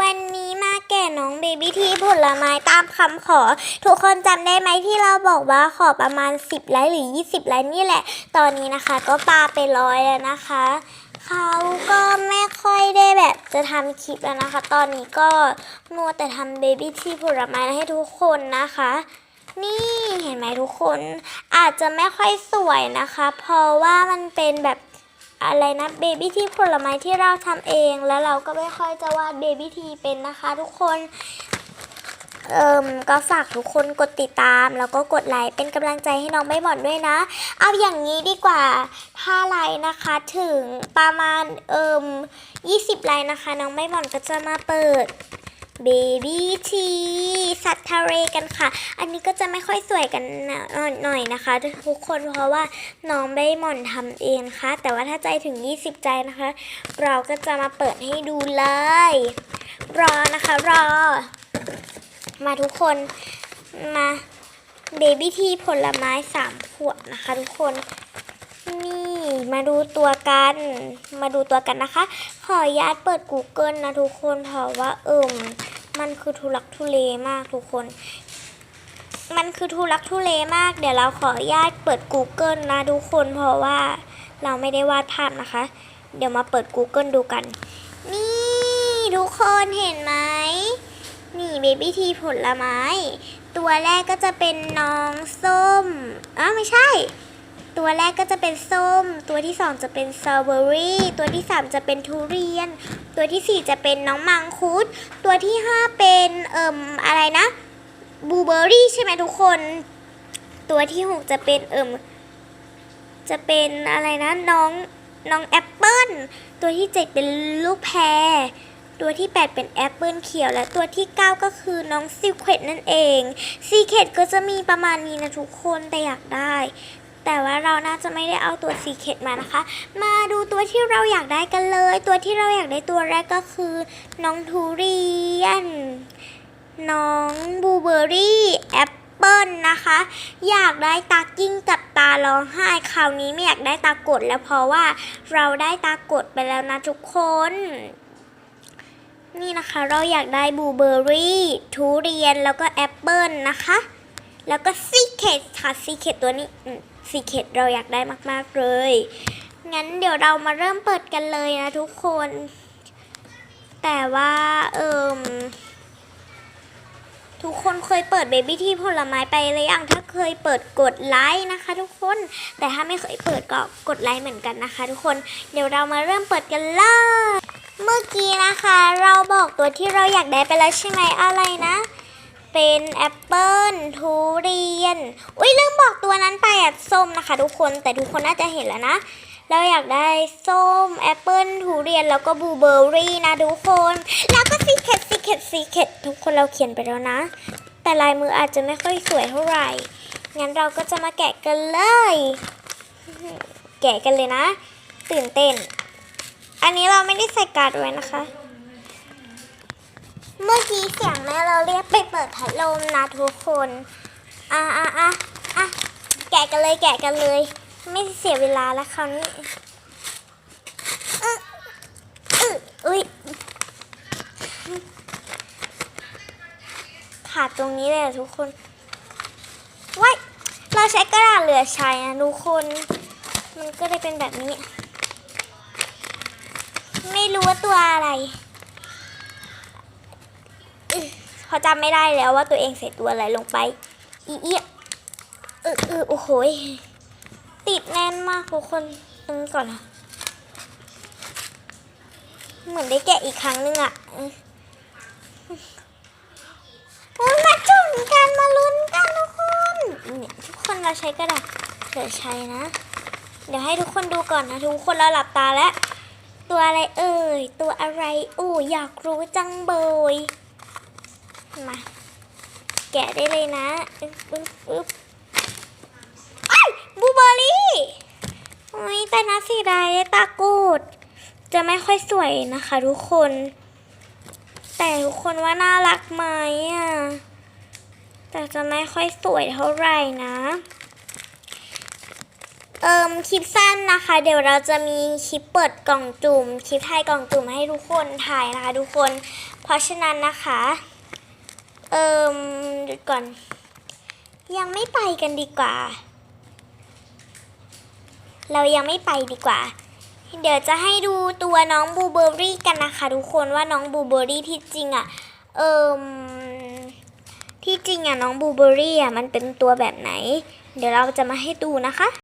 วันนี้มาแก่น้องเบบี้ทีผลไม้ตามคำขอ ทุกคนจำได้ไหมที่เราบอกว่าขอประมาณ 10ไลค์หรือ 20ไลค์นี่แหละ ตอนนี้นะคะ ก็ปาไปร้อยแล้วนะคะ เขาก็ไม่ค่อยได้แบบจะทำคลิปแล้วนะคะ ตอนนี้ก็มัวแต่ทำเบบี้ทีผลไม้ให้ทุกคนนะคะ นี่เห็นไหมทุกคนอาจจะไม่ค่อยสวยนะคะ เพราะว่ามันเป็นแบบ อะไรนะเบบี้ทีผลไม้ที่เราทำเอง แล้วเราก็ไม่ค่อยจะวาดเบบี้ทีเป็นนะคะ ทุกคนเอ่มก็ฝากทุกคนกดติดตาม แล้วก็กดไลค์เป็นกำลังใจให้น้องไม่หมดด้วยนะ เอาอย่างนี้ดีกว่า ถ้าไลค์นะคะถึงประมาณเอ่ม20 ไลค์นะคะ น้องไม่หมอนก็จะมาเปิด เบบี้ทีสัตว์ทะเลกันค่ะ อันนี้ก็จะไม่ค่อยสวยกันหน่อยนะคะ ทุกคนเพราะว่าน้องใบหม่อนทำเองนะคะแต่ว่าถ้าใจถึง 20 ใจนะคะ เราก็จะมาเปิดให้ดูเลย รอนะคะรอ มาทุกคนมาเบบี้ทีผลไม้สามขวดนะคะ ทุกคน นี่ มาดูตัวกัน มาดูตัวกันนะคะ ขออนุญาตเปิด Google นะทุกคนเพราะว่าเอิ่มมันคือทุลักทุเลมากทุกคน มันคือทุลักทุเลมาก เดี๋ยวเราขออนุญาตเปิด Google นะทุกคนเพราะว่าเราไม่ได้วาดภาพนะคะ เดี๋ยวมาเปิด Google ดูกัน นี่ทุกคนเห็นไหมนี่เบบี้ทีผลไม้ ตัวแรกก็จะเป็นน้องส้ม อ้าไม่ใช่ ตัวแรกก็จะเป็นส้ม ตัวที่สองจะเป็นสตรอเบอรี่ ตัวที่สามจะเป็นทุเรียน ตัวที่สี่จะเป็นน้องมังคุด ตัวที่ห้าเป็นเอ่มอะไรนะบลูเบอร์รี่ใช่ไหมทุกคน ตัวที่หกจะเป็นเอ่มจะเป็นอะไรนะน้องน้องแอปเปิลตัวที่เจ็ดเป็นลูกแพรตัวที่ 8 เป็นแอปเปิลเขียว และตัวที่ 9 ก็คือน้องซีเครตนั่นเองซีเครตก็จะมีประมาณนี้นะทุกคนแต่อยากได้ แต่ว่าเราน่าจะไม่ได้เอาตัวซีเครตมานะคะ มาดูตัวที่เราอยากได้กันเลย ตัวที่เราอยากได้ตัวแรกก็คือ น้องทุเรียน น้องบูเบอรี่แอปเปิลนะคะ อยากได้ตากิ้งกับตาร้องไห้คราวนี้ไม่อยากได้ตากดแล้วเพราะว่าเราได้ตากดไปแล้วนะทุกคน นี่นะคะเราอยากได้บูเบอรี่ทุเรียนแล้วก็แอปเปิลนะคะ แล้วก็ซีเคดค่ะซีเคดตัวนี้ ซีเคดเราอยากได้มากๆเลย งั้นเดี๋ยวเรามาเริ่มเปิดกันเลยนะทุกคน แต่ว่าเอิมทุกคนเคยเปิดเบบี้ที่ผลไม้ไปหรือยังถ้าเคยเปิดกดไลค์นะคะ ทุกคน แต่ถ้าไม่เคยเปิดก็กดไลค์เหมือนกันนะคะ ทุกคน เดี๋ยวเรามาเริ่มเปิดกันเลย เมื่อกี้นะคะ เราบอกตัวที่เราอยากได้ไปแล้วใช่ไหมอะไรนะ เป็นแอปเปิลทุเรียน อุ้ยลืมบอกตัวนั้นไปอะส้มนะคะ ทุกคนแต่ทุกคนน่าจะเห็นแล้วนะเราอยากได้ส้มแอปเปิลทุเรียนแล้วก็บลูเบอร์รี่นะทุกคน แล้วก็ซีเคดซีเคดซีเคดทุกคนเราเขียนไปแล้วนะ แต่ลายมืออาจจะไม่ค่อยสวยเท่าไหร่งั้นเราก็จะมาแกะกันเลย แกะกันเลยนะ ตื่นเต้น อันนี้เราไม่ได้ใส่การ์ดไว้นะคะ เมื่อกี้เสียงแม่เราเรียกไปเปิดพัดลมนะทุกคน อะอะอะอะแกะกันเลยแกะกันเลย ไม่เสียเวลาแล้วคราวนี้อึอึอุ้ยขาดตรงนี้เลยอะทุกคนว้ายเราใช้กระดาษเหลือใช้นะทุกคน มันก็เลยเป็นแบบนี้ ไม่รู้ว่าตัวอะไรอึ๊ะพอจำไม่ได้แล้วว่าตัวเองใส่ตัวอะไรลงไป อีเอียเออเออโอ้โหติดแน่นมากทุกคนตึงก่อนนะเหมือนได้แกะอีกครั้งนึงอะโอ้มาจุ่มกันมาลุ้นกันทุกคนเนี่ยทุกคนเราใช้กระดาษเหลือใช้นะ เดี๋ยวให้ทุกคนดูก่อนนะ ทุกคนเราหลับตาแล้ว ตัวอะไรเอ่ย ตัวอะไรอู้อยากรู้จังเบย มา แกะได้เลยนะอึ๊บอึ๊บอึ๊บไอ้บูเบอรี่โอ้ยแต่นะสีดายตากูด จะไม่ค่อยสวยนะคะทุกคน แต่ทุกคนว่าน่ารักไหมอะ แต่จะไม่ค่อยสวยเท่าไหร่นะเอิมคลิปสั้นนะคะ เดี๋ยวเราจะมีคลิปเปิดกล่องจุ่ม คลิปถ่ายกล่องจุ่มให้ทุกคนถ่ายนะคะ ทุกคน เพราะฉะนั้นนะคะ เอิมหยุดก่อน ยังไม่ไปกันดีกว่า เรายังไม่ไปดีกว่า เดี๋ยวจะให้ดูตัวน้องบูเบอรี่กันนะคะทุกคนว่าน้องบูเบอรี่ที่จริงอะ่ะ เอิมที่จริงอะ่ะน้องบูเบอรี่อะมันเป็นตัวแบบไหน เดี๋ยวเราจะมาให้ดูนะคะ